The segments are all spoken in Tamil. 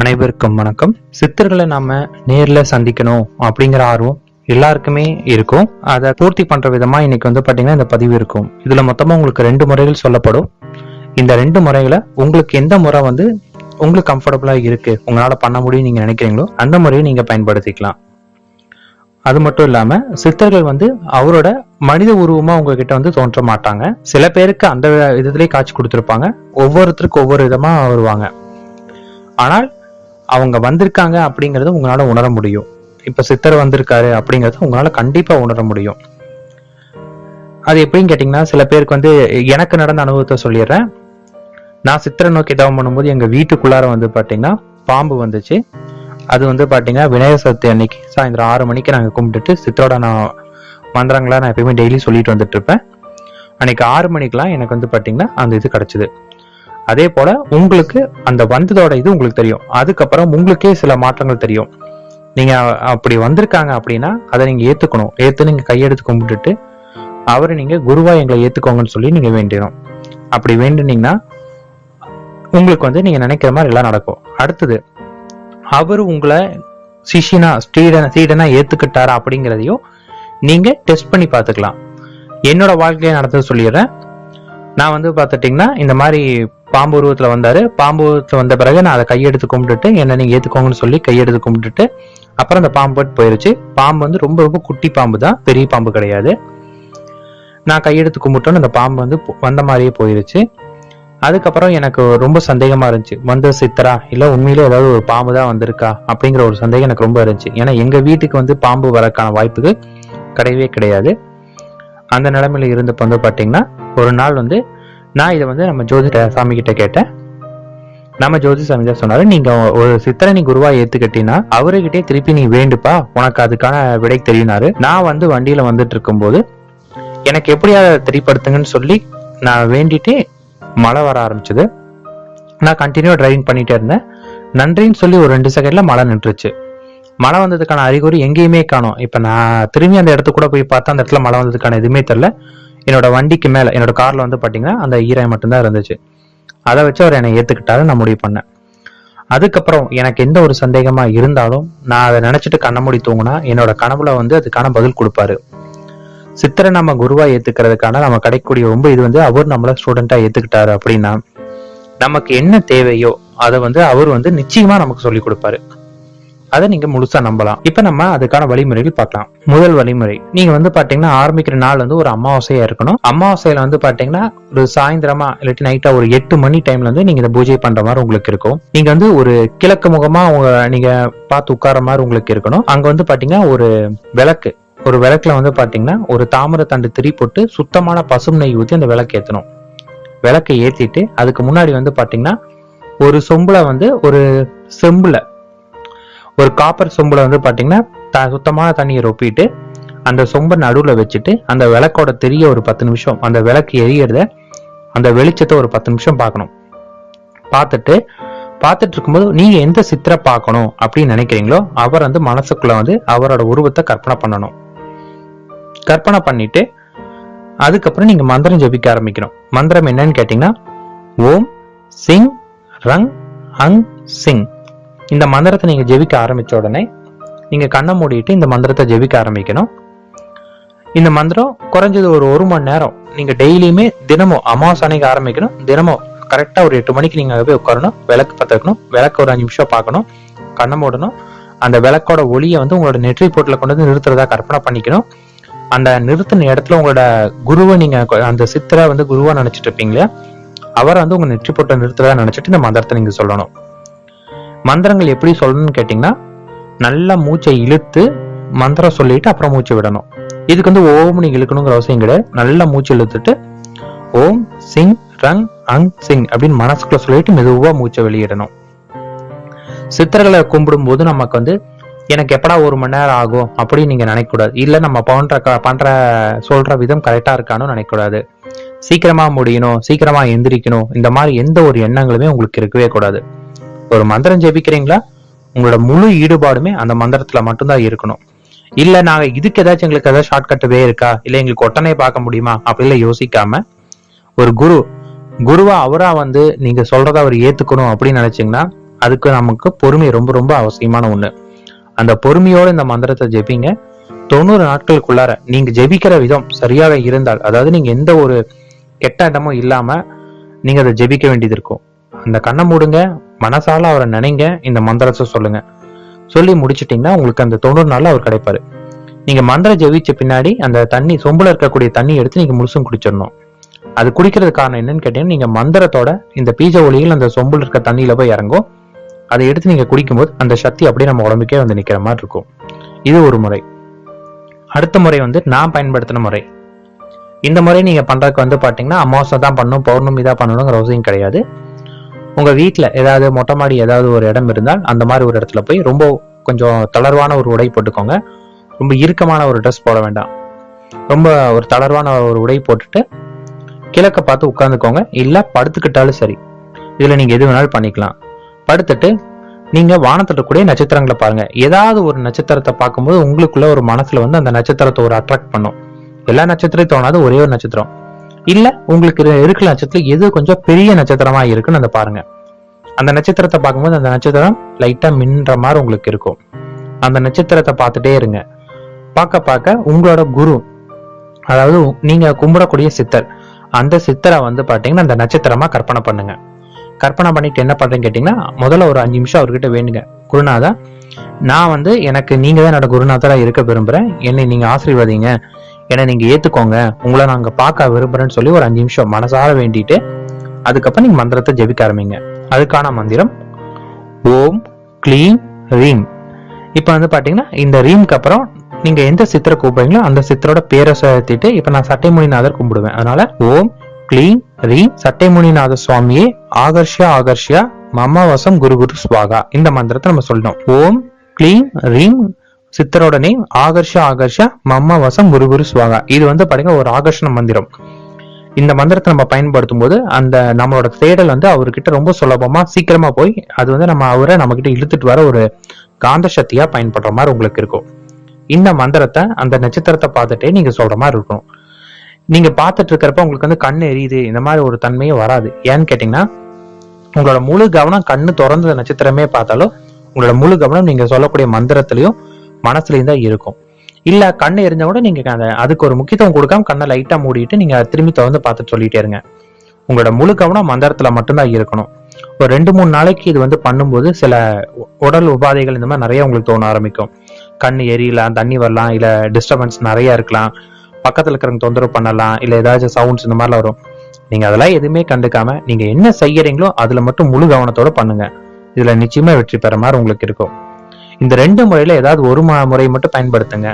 அனைவருக்கும் வணக்கம். சித்தர்களை நாம நேர்ல சந்திக்கணும் அப்படிங்கிற ஆர்வம் எல்லாருக்குமே இருக்கும். அதை பூர்த்தி பண்ற விதமா இன்னைக்கு வந்து பாத்தீங்கன்னா இந்த பதிவு இருக்கும். இதுல மொத்தமா உங்களுக்கு ரெண்டு முறைகள் சொல்லப்படும். இந்த ரெண்டு முறைகளை உங்களுக்கு எந்த முறை வந்து உங்களுக்கு கம்ஃபர்டபுளா இருக்கு உங்களால பண்ண முடியும் நீங்க நினைக்கிறீங்களோ அந்த முறையை நீங்க பயன்படுத்திக்கலாம். அது மட்டும் இல்லாம சித்தர்கள் வந்து அவரோட மனித உருவமா உங்ககிட்ட வந்து தோன்ற மாட்டாங்க. சில பேருக்கு அந்த விதத்திலே காட்சி கொடுத்திருப்பாங்க. ஒவ்வொருத்தருக்கு ஒவ்வொரு விதமா வருவாங்க. ஆனால் அவங்க வந்திருக்காங்க அப்படிங்கறத உங்களால உணர முடியும். இப்ப சித்தர் வந்திருக்காரு அப்படிங்கறத உங்களால கண்டிப்பா உணர முடியும். அது எப்படின்னு கேட்டீங்கன்னா சில பேருக்கு வந்து எனக்கு நடந்த அனுபவத்தை சொல்லிடுறேன். நான் சித்திரை நோக்கி தவம் பண்ணும்போது எங்க வீட்டுக்குள்ளார வந்து பாத்தீங்கன்னா பாம்பு வந்துச்சு. அது வந்து பாத்தீங்கன்னா விநாயகர் சதுர்த்தி அன்னைக்கு சாயந்தரம் ஆறு மணிக்கு நாங்க கும்பிட்டுட்டு சித்தரோட நான் மந்திரங்களா நான் எப்பயுமே டெய்லி சொல்லிட்டு வந்துட்டு இருப்பேன். அன்னைக்கு ஆறு மணிக்கெல்லாம் எனக்கு வந்து பாத்தீங்கன்னா அந்த இது கிடைச்சது. அதே போல உங்களுக்கு அந்த வந்ததோட இது உங்களுக்கு தெரியும். அதுக்கப்புறம் உங்களுக்கே சில மாற்றங்கள் தெரியும். நீங்க அப்படி வந்திருக்காங்க அப்படின்னா அதை நீங்க ஏத்துக்கணும். ஏத்து நீங்க கையெடுத்து கும்பிட்டுட்டு அவரை நீங்க குருவா எங்களை ஏத்துக்கோங்கன்னு சொல்லி நீங்க வேண்டிடும் அப்படி வேண்டுனீங்கன்னா உங்களுக்கு வந்து நீங்க நினைக்கிற மாதிரி எல்லாம் நடக்கும். அடுத்தது அவர் உங்களை சிஷினா ஸ்டீடனா சீடனா ஏத்துக்கிட்டாரா அப்படிங்கிறதையும் நீங்க டெஸ்ட் பண்ணி பார்த்துக்கலாம். என்னோட வாழ்க்கையில நடந்தது சொல்லிடுறேன். நான் வந்து பார்த்துட்டிங்கன்னா இந்த மாதிரி பாம்பு உருவத்தில் வந்தார். பாம்பு உருவத்தில் வந்த பிறகு நான் அதை கையெடுத்து கும்பிட்டுட்டு என்ன நீங்கள் ஏற்றுக்கோங்கன்னு சொல்லி கையெடுத்து கும்பிட்டுட்டு அப்புறம் அந்த பாம்பு போட்டு போயிடுச்சு பாம்பு வந்து ரொம்ப ரொம்ப குட்டி பாம்பு தான். பெரிய பாம்பு கிடையாது. நான் கையெடுத்து கும்பிட்டோன்னு அந்த பாம்பு வந்து வந்த மாதிரியே போயிருச்சு. அதுக்கப்புறம் எனக்கு ரொம்ப சந்தேகமா இருந்துச்சு. வந்த சித்தரா இல்ல உண்மையிலே ஏதாவது ஒரு பாம்பு தான் வந்திருக்கா? அப்படிங்கிற ஒரு சந்தேகம் எனக்கு ரொம்ப இருந்துச்சு. ஏன்னா எங்க வீட்டுக்கு வந்து பாம்பு வரக்கான வாய்ப்புகள் கிடையவே கிடையாது. அந்த நிலைமையில இருந்தப்ப வந்து பாத்தீங்கன்னா ஒரு நாள் வந்து நான் இதை வந்து நம்ம ஜோதி சாமி கிட்ட கேட்டேன். நம்ம ஜோதி சாமி தான் சொன்னாரு நீங்க ஒரு சித்திரை நீ குருவா ஏத்துக்கிட்டீங்கன்னா அவர்கிட்டே திருப்பி நீ வேண்டுப்பா உனக்கு அதுக்கான விடை தெரியினாரு நான் வந்து வண்டியில வந்துட்டு இருக்கும்போது எனக்கு எப்படியா தெரியப்படுத்துங்கன்னு சொல்லி நான் வேண்டிட்டு மழை வர ஆரம்பிச்சது. நான் கண்டினியூ டிரைவிங் பண்ணிட்டே இருந்தேன். நன்றின்னு சொல்லி ஒரு ரெண்டு செகண்ட்ல மழை நின்றுச்சு. மழை வந்ததுக்கான அறிகுறி எங்கேயுமே காணோம். இப்ப நான் திரும்பி அந்த இடத்துக்கு கூட போய் பார்த்தா அந்த இடத்துல மழை வந்ததுக்கான எதுவுமே தெரியல. என்னோட வண்டிக்கு மேல என்னோட கார்ல வந்து பாத்தீங்கன்னா அந்த ஈராய் மட்டும்தான் இருந்துச்சு. அதை வச்சு அவர் என்னை ஏத்துக்கிட்டாரு நான் முடிவு பண்ணேன். அதுக்கப்புறம் எனக்கு எந்த ஒரு சந்தேகமா இருந்தாலும் நான் அதை நினைச்சிட்டு கண்ண மூடி தூங்கினா என்னோட கனவுல வந்து அதுக்கான பதில் கொடுப்பாரு. சித்தரை நம்ம குருவா ஏத்துக்கிறதுக்கான நம்ம கிடைக்கக்கூடிய ரொம்ப இது வந்து அவர் நம்மள ஸ்டூடெண்டா ஏத்துக்கிட்டாரு அப்படின்னா நமக்கு என்ன தேவையோ அதை வந்து அவர் வந்து நிச்சயமா நமக்கு சொல்லி கொடுப்பாரு. அதை நீங்க முழுசா நம்பலாம். இப்ப நம்ம அதுக்கான வழிமுறைகள் பார்க்கலாம். முதல் வழிமுறை. நீங்க வந்து பாத்தீங்கன்னா ஆரம்பிக்கிற நாள் வந்து ஒரு அமாவாசையா இருக்கணும். அமாவாசையில வந்து பாத்தீங்கன்னா ஒரு சாயந்தரமா இல்லாட்டி நைட்டா ஒரு எட்டு மணி டைம்ல வந்து நீங்க இந்த பூஜை பண்ற மாதிரி உங்களுக்கு இருக்கும். நீங்க வந்து ஒரு கிழக்கு முகமா நீங்க பார்த்து உட்கார மாதிரி உங்களுக்கு இருக்கணும். அங்க வந்து பாத்தீங்கன்னா ஒரு விளக்கு. ஒரு விளக்குல வந்து பாத்தீங்கன்னா ஒரு தாமரை தண்டு திரி போட்டு சுத்தமான பசும் நெய் ஊத்தி அந்த விளக்கு ஏத்தணும். விளக்கை ஏத்திட்டு அதுக்கு முன்னாடி வந்து பாத்தீங்கன்னா ஒரு சொம்புல வந்து ஒரு செம்புல ஒரு காப்பர் சொம்புல வந்து பாத்தீங்கன்னா த- சுத்தமான தண்ணியை ரொப்பிட்டு அந்த சொம்பை நடுவில் வச்சுட்டு அந்த விளக்கோட தெரிய ஒரு பத்து நிமிஷம் அந்த விளக்கு எரியறத அந்த வெளிச்சத்தை ஒரு பத்து நிமிஷம் பார்க்கணும். பார்த்துட்டு பார்த்துட்டு இருக்கும்போது நீங்க எந்த சித்திரை பார்க்கணும் அப்படின்னு நினைக்கிறீங்களோ அவர் வந்து மனசுக்குள்ள வந்து அவரோட உருவத்தை கற்பனை பண்ணணும். கற்பனை பண்ணிட்டு அதுக்கப்புறம் நீங்க மந்திரம் ஜெபிக்க ஆரம்பிக்கணும். மந்திரம் என்னன்னு கேட்டீங்கன்னா ஓம் சிங் ரங் அங் சிங். இந்த மந்திரத்தை நீங்கள் ஜெபிக்க ஆரம்பித்த உடனே நீங்கள் கண்ணை மூடிட்டு இந்த மந்திரத்தை ஜெபிக்க ஆரம்பிக்கணும். இந்த மந்திரம் குறைஞ்சது ஒரு ஒரு மணி நேரம். நீங்கள் டெய்லியுமே தினமும் அமாவாசை அன்னைக்கு ஆரம்பிக்கணும். தினமும் கரெக்டாக ஒரு எட்டு மணிக்கு நீங்கள் போய் உட்காரணும். விளக்கு பத்த விளக்கு ஒரு அஞ்சு நிமிஷம் பார்க்கணும். கண்ணை மூடணும். அந்த விளக்கோட ஒளியை வந்து உங்களோட நெற்றி போட்டில் கொண்டு வந்து நிறுத்துறதா கற்பனை பண்ணிக்கணும். அந்த நிறுத்தின இடத்துல உங்களோட குருவை நீங்கள் அந்த சித்தரை வந்து குருவாக நினச்சிட்டு இருப்பீங்க அவரை வந்து உங்கள் நெற்றி போட்டை நிறுத்துறதா நினச்சிட்டு இந்த மந்திரத்தை நீங்கள் சொல்லணும். மந்திரங்கள் எப்படி சொல்லணும்னு கேட்டீங்கன்னா நல்லா மூச்சை இழுத்து மந்திரம் சொல்லிட்டு அப்புறம் மூச்சு விடணும். இதுக்கு வந்து ஓம் நீங்க இழுக்கணுங்கிற அவசியம் கிடையாது. நல்லா மூச்சு இழுத்துட்டு ஓம் சிங் ரங் அங் சிங் அப்படின்னு மனசுக்குள்ள சொல்லிட்டு மெதுவா மூச்சை வெளியிடணும். சித்தர்களை கும்பிடும் போது நமக்கு வந்து எனக்கு எப்படா ஒரு மணி நேரம் ஆகும் அப்படின்னு நீங்க நினைக்கக்கூடாது. இல்ல நம்ம பண்ற பண்ற சொல்ற விதம் கரெக்டா இருக்கான்னு நினைக்கக்கூடாது. சீக்கிரமா முடியணும் சீக்கிரமா எந்திரிக்கணும். இந்த மாதிரி எந்த ஒரு எண்ணங்களுமே உங்களுக்கு இருக்கவே கூடாது. ஒரு மந்திரம் ஜெபிக்கிறீங்களா? உங்களோட முழு ஈடுபாடுமே அந்த மந்திரத்துல மட்டும்தான் இருக்கணும். இல்ல நாங்க இதுக்கு ஏதாச்சும் எங்களுக்கு ஏதாவது ஷார்ட் இருக்கா? இல்ல எங்களுக்கு ஒட்டனே பார்க்க முடியுமா? அப்படிலாம் யோசிக்காம ஒரு குரு குருவா அவரா வந்து நீங்க சொல்றத அவர் ஏத்துக்கணும் அப்படின்னு நினைச்சீங்கன்னா அதுக்கு நமக்கு பொறுமை ரொம்ப ரொம்ப அவசியமான ஒண்ணு. அந்த பொறுமையோட இந்த மந்திரத்தை ஜெபிங்க. தொண்ணூறு நாட்களுக்குள்ளார நீங்க ஜெபிக்கிற விதம் சரியாக இருந்தால் அதாவது நீங்க எந்த ஒரு கெட்ட இடமும் இல்லாம நீங்க அதை ஜெபிக்க வேண்டியது இருக்கும். அந்த கண்ணை மூடுங்க மனசால அவரை நினைங்க இந்த மந்திரத்தை சொல்லுங்க. சொல்லி முடிச்சிட்டீங்கன்னா உங்களுக்கு அந்த தொண்ணூறு நாள்ல அவர் கிடைப்பாரு. நீங்க மந்திரம் ஜெபிச்ச பின்னாடி அந்த தண்ணி சொம்புல இருக்கக்கூடிய தண்ணி எடுத்து நீங்க முழுசும் குடிச்சிடணும். அது குடிக்கிறது காரணம் என்னன்னு கேட்டீங்கன்னா நீங்க மந்திரத்தோட இந்த பீஜ ஒளிகள் அந்த சொம்புல இருக்க தண்ணியில போய் இறங்கும். அதை எடுத்து நீங்க குடிக்கும்போது அந்த சக்தி அப்படியே நம்ம உடம்புக்கே வந்து நிக்கிற மாதிரி இருக்கும். இது ஒரு முறை. அடுத்த முறை வந்து நான் பயன்படுத்தின முறை. இந்த முறை நீங்க பண்றதுக்கு வந்து பாத்தீங்கன்னா அமாவாசை தான் பண்ணும் பௌர்ணமி தான் பண்ணணுங்கிற அவசியம் கிடையாது. உங்கள் வீட்டில் ஏதாவது மொட்டை மாடி ஏதாவது ஒரு இடம் இருந்தால் அந்த மாதிரி ஒரு இடத்துல போய் ரொம்ப கொஞ்சம் தளர்வான ஒரு உடை போட்டுக்கோங்க. ரொம்ப இறுக்கமான ஒரு ட்ரெஸ் போட வேண்டாம். ரொம்ப ஒரு தளர்வான ஒரு உடை போட்டுட்டு கிழக்க பார்த்து உட்காந்துக்கோங்க இல்லை படுத்துக்கிட்டாலும் சரி. இதில் நீங்கள் எது வேணாலும் பண்ணிக்கலாம். படுத்துட்டு நீங்கள் வானத்தில் இருக்கக்கூடிய நட்சத்திரங்களை பாருங்கள் ஏதாவது ஒரு நட்சத்திரத்தை பார்க்கும்போது உங்களுக்குள்ள ஒரு மனசில் வந்து அந்த நட்சத்திரத்தை ஒரு அட்ராக்ட் பண்ணும். எல்லா நட்சத்திரம் தோணாது ஒரே ஒரு நட்சத்திரம். இல்ல உங்களுக்கு இருக்கிற நட்சத்திரம் எது கொஞ்சம் பெரிய நட்சத்திரமா இருக்குன்னு அதை பாருங்க. அந்த நட்சத்திரத்தை பார்க்கும்போது அந்த நட்சத்திரம் லைட்டா மின்ற மாதிரி உங்களுக்கு இருக்கும். அந்த நட்சத்திரத்தை பார்த்துட்டே இருங்க. பார்க்க பார்க்க உங்களோட குரு அதாவது நீங்க கும்பிடக்கூடிய சித்தர் அந்த சித்தரை வந்து பாத்தீங்கன்னா அந்த நட்சத்திரமா கற்பனை பண்ணுங்க. கற்பனை பண்ணிட்டு என்ன பண்றேன்னு கேட்டீங்கன்னா முதல்ல ஒரு அஞ்சு நிமிஷம் அவர்கிட்ட வேணுங்க குருநாதா நான் வந்து எனக்கு நீங்க தான் என்னோட குருநாதரா இருக்க விரும்புறேன். என்னை நீங்க ஆசீர்வாதீங்க. என்னை நீங்க ஏத்துக்கோங்க. உங்களை நாங்க பார்க்க விரும்புறேன்னு சொல்லி ஒரு அஞ்சு நிமிஷம் மனசார வேண்டிட்டு அதுக்கப்புறம் நீங்க மந்திரத்தை ஜெபிக்க ஆரம்பிங்க. அதுக்கான மந்திரம் ஓம் க்ளீம் ரீம். இப்போ வந்து பாத்தீங்கன்னா இந்த ரீம்க்கு அப்புறம் நீங்க எந்த சித்திரை கூப்பிடுறீங்களோ அந்த சித்தரோட பேரை சேர்த்திட்டு இப்ப நான் சட்டைமுனிநாதர் கும்பிடுவேன். அதனால ஓம் க்ளீம் ரீம் சட்டைமுனிநாத சுவாமியே ஆகர்ஷியா ஆகர்ஷியா மம வசம் குரு குரு சுவாகா. இந்த மந்திரத்தை நம்ம சொல்லணும். ஓம் க்ளீம் ரீம் சித்தரோட நேம் ஆகர்ஷா ஆகர்ஷ்யா மம்ம வசம் குரு குரு ஸ்வாகா இது வந்து பாருங்க ஒரு ஆகர்ஷண மந்திரம். இந்த மந்திரத்தை நம்ம பயன்படுத்தும் போது அந்த நம்மளோட தேடல் வந்து அவர்கிட்ட ரொம்ப சுலபமா சீக்கிரமா போய் அது வந்து நம்ம அவரை நம்ம கிட்ட இழுத்துட்டு வர ஒரு காந்த சக்தியா பயன்படுற மாதிரி உங்களுக்கு இருக்கும். இந்த மந்திரத்தை அந்த நட்சத்திரத்தை பார்த்துட்டே நீங்க சொல்ற மாதிரி இருக்கும் நீங்க பார்த்துட்டு இருக்கிறப்ப உங்களுக்கு வந்து கண் எரியுது இந்த மாதிரி ஒரு தன்மையே வராது. ஏன்னு கேட்டீங்கன்னா உங்களோட முழு கவனம் கண்ணு திறந்த நட்சத்திரமே பார்த்தாலும் உங்களோட முழு கவனம் நீங்க சொல்லக்கூடிய மந்திரத்திலையும் மனசுலையும் தான் இருக்கும். இல்ல கண்ணு எரிஞ்சா கூட நீங்க அதுக்கு ஒரு முக்கியத்துவம் கொடுக்காம கண்ணை லைட்டா மூடிட்டு நீங்க திரும்பி திறந்து பார்த்து சொல்லிட்டே இருங்க. உங்களோட முழு கவனம் மந்திரத்துல மட்டும்தான் இருக்கணும். ஒரு ரெண்டு மூணு நாளைக்கு இது வந்து பண்ணும்போது சில உடல் உபாதைகள் இந்த மாதிரி நிறைய உங்களுக்கு தோண ஆரம்பிக்கும். கண் எரியலாம் தண்ணி வரலாம் இல்ல டிஸ்டர்பன்ஸ் நிறைய இருக்கலாம். பக்கத்துல இருக்கிறவங்க தொந்தரவு பண்ணலாம் இல்ல ஏதாச்சும் சவுண்ட்ஸ் இந்த மாதிரிலாம் வரும். நீங்க அதெல்லாம் எதுவுமே கண்டுக்காம நீங்க என்ன செய்யறீங்களோ அதுல மட்டும் முழு கவனத்தோட பண்ணுங்க. இதுல நிச்சயமா வெற்றி பெற மாதிரி உங்களுக்கு இருக்கும். இந்த ரெண்டு முறையில ஏதாவது ஒரு முறை மட்டும் பயன்படுத்துங்க.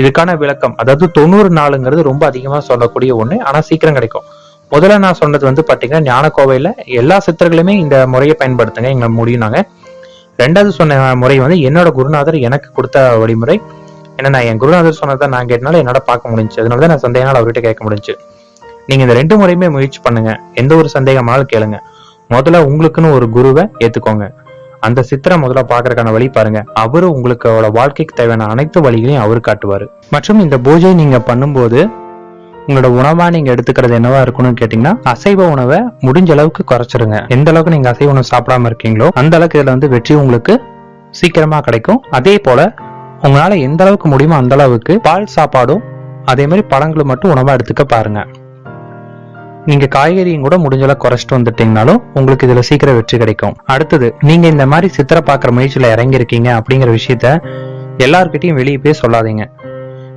இதுக்கான விளக்கம் அதாவது தொண்ணூறு நாளுங்கிறது ரொம்ப அதிகமா சொல்லக்கூடிய ஒண்ணு ஆனா சீக்கிரம் கிடைக்கும். முதல்ல நான் சொன்னது வந்து பாத்தீங்கன்னா ஞானக்கோவையில எல்லா சித்தர்களுமே இந்த முறையை பயன்படுத்துங்க எங்க முடியும்னாங்க ரெண்டாவது சொன்ன முறை வந்து என்னோட குருநாதர் எனக்கு கொடுத்த வழிமுறை. ஏன்னா நான் என் குருநாதர் சொன்னதை நான் கேட்டனால என்னோட பார்க்க முடிஞ்சு அதனால தான் நான் சந்தேகனால அவர்கிட்ட கேட்க முடிஞ்சு நீங்க இந்த ரெண்டு முறையுமே முயற்சி பண்ணுங்க. எந்த ஒரு சந்தேகமானாலும் கேளுங்க. முதல்ல உங்களுக்குன்னு ஒரு குருவை ஏத்துக்கோங்க. அந்த சித்திரை முதல்ல பாக்குறதுக்கான வழி பாருங்க. அவரு உங்களுக்கு வாழ்க்கைக்கு தேவையான அனைத்து வழிகளையும் அவரு காட்டுவாரு. மற்றும் இந்த பூஜை நீங்க பண்ணும்போது உங்களோட உணவா நீங்க எடுத்துக்கிறது என்னவா இருக்கணும்னு கேட்டீங்கன்னா அசைவ உணவை முடிஞ்ச அளவுக்கு குறைச்சிருங்க. எந்த அளவுக்கு நீங்க அசைவ உணவு சாப்பிடாம இருக்கீங்களோ அந்த அளவுக்கு இதுல வந்து வெற்றி உங்களுக்கு சீக்கிரமா கிடைக்கும். அதே போல உங்களால எந்த அளவுக்கு முடியுமோ அந்த அளவுக்கு பால் சாப்பாடும் அதே மாதிரி பழங்களும் மட்டும் உணவா எடுத்துக்க பாருங்க. நீங்க காய்கறியும் கூட முடிஞ்சளவு குறைச்சிட்டு வந்துட்டீங்கனாலும் உங்களுக்கு இதுல சீக்கிரம் வெற்றி கிடைக்கும். அடுத்தது நீங்க இந்த மாதிரி சித்திரை பாக்குற முயற்சியில இறங்கியிருக்கீங்க அப்படிங்கிற விஷயத்த எல்லார்கிட்டையும் வெளியே போய் சொல்லாதீங்க.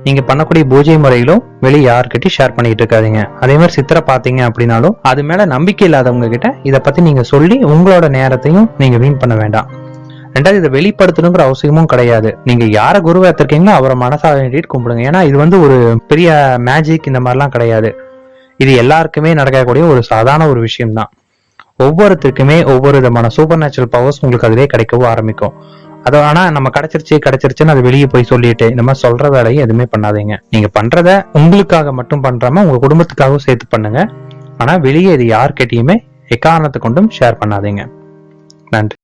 நீங்க பண்ணக்கூடிய பூஜை முறையிலும் வெளியே யார்கிட்டயும் ஷேர் பண்ணிட்டு இருக்காதீங்க. அதே மாதிரி சித்திரை பார்த்தீங்க அப்படின்னாலும் அது மேல நம்பிக்கை இல்லாதவங்க கிட்ட இதை பத்தி நீங்க சொல்லி உங்களோட நேரத்தையும் நீங்க வீண் பண்ண வேண்டாம். ரெண்டாவது இதை வெளிப்படுத்தணுங்கிற அவசியமும் கிடையாது. நீங்க யார குருவை ஏத்திருக்கீங்களோ அவரை மனசாக வேண்டிட்டு கும்பிடுங்க. ஏன்னா இது வந்து ஒரு பெரிய மேஜிக் இந்த மாதிரிலாம் கிடையாது. இது எல்லாருக்குமே நடக்கக்கூடிய ஒரு சாதாரண ஒரு விஷயம்தான். ஒவ்வொருத்தருக்குமே ஒவ்வொரு விதமான சூப்பர் நேச்சுரல் பவர்ஸ் உங்களுக்கு அதிலே கிடைக்கவும் ஆரம்பிக்கும். அது ஆனா நம்ம கிடைச்சிருச்சு கிடைச்சிருச்சுன்னு அது வெளியே போய் சொல்லிட்டு இந்த மாதிரி சொல்ற வேலையை எதுவுமே பண்ணாதீங்க. நீங்க பண்றத உங்களுக்காக மட்டும் பண்றாம உங்க குடும்பத்துக்காகவும் சேர்த்து பண்ணுங்க. ஆனா வெளியே இது யார்கிட்டயுமே எக்காரணத்தை கொண்டும் ஷேர் பண்ணாதீங்க. நன்றி.